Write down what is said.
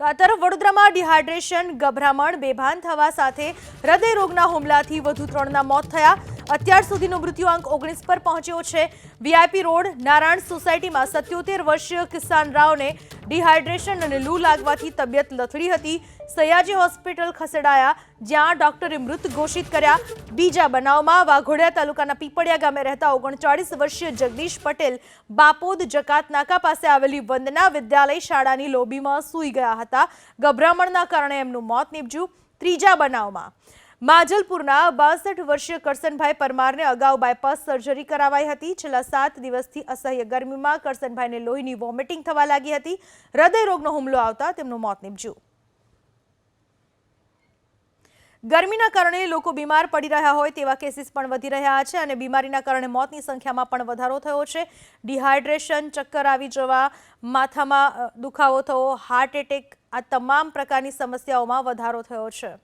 તો આ તરફ વડોદરામાં ડિહાઇડ્રેશન, ગભરામણ, બેભાન થવા સાથે હૃદય રોગના હુમલાથી વધુ ત્રણના મોત થયા. અત્યાર સુધીનો મૃત્યુઆંક ઓગણીસ પર પહોંચ્યો છે. વીઆઈપી રોડ, નારાયણ સોસાયટીમાં સત્યોતેર વર્ષીય કિસાન રાવને ડિહાઇડ્રેશન અને લૂ લાગવાથી તબિયત લથડી હતી. સયાજી હોસ્પિટલ ખસેડાયા, જ્યાં ડોક્ટરે મૃત ઘોષિત કર્યા. બીજા બનાવમાં વાઘોડિયા તાલુકાના પીપળિયા ગામે રહેતા ઓગણચાળીસ વર્ષીય જગદીશ પટેલ બાપોદ જકાત નાકા પાસે આવેલી વંદના વિદ્યાલય શાળાની લોબીમાં સૂઈ ગયા હતા. ગભરામણના કારણે એમનું મોત નીપજ્યું. ત્રીજા બનાવમાં માજલપુરના બાસઠ વર્ષીય કરસનભાઈ પરમારને અગાઉ બાયપાસ સર્જરી કરાવાઈ હતી. છેલ્લા સાત દિવસથી અસહ્ય ગરમીમાં કરસનભાઈને લોહીની વોમિટિંગ થવા લાગી હતી. હૃદય રોગનો હુમલો આવતા તેમનું મોત નીપજ્યું. ગરમીના કારણે લોકો બીમાર પડી રહ્યા હોય તેવા કેસીસ પણ વધી રહ્યા છે અને બીમારીના કારણે મોતની સંખ્યામાં પણ વધારો થયો છે. ડિહાઇડ્રેશન ચક્કર આવી જવા માથામાં દુખાવો થવો, હાર્ટ એટેક આ તમામ પ્રકારની સમસ્યાઓમાં વધારો થયો છે.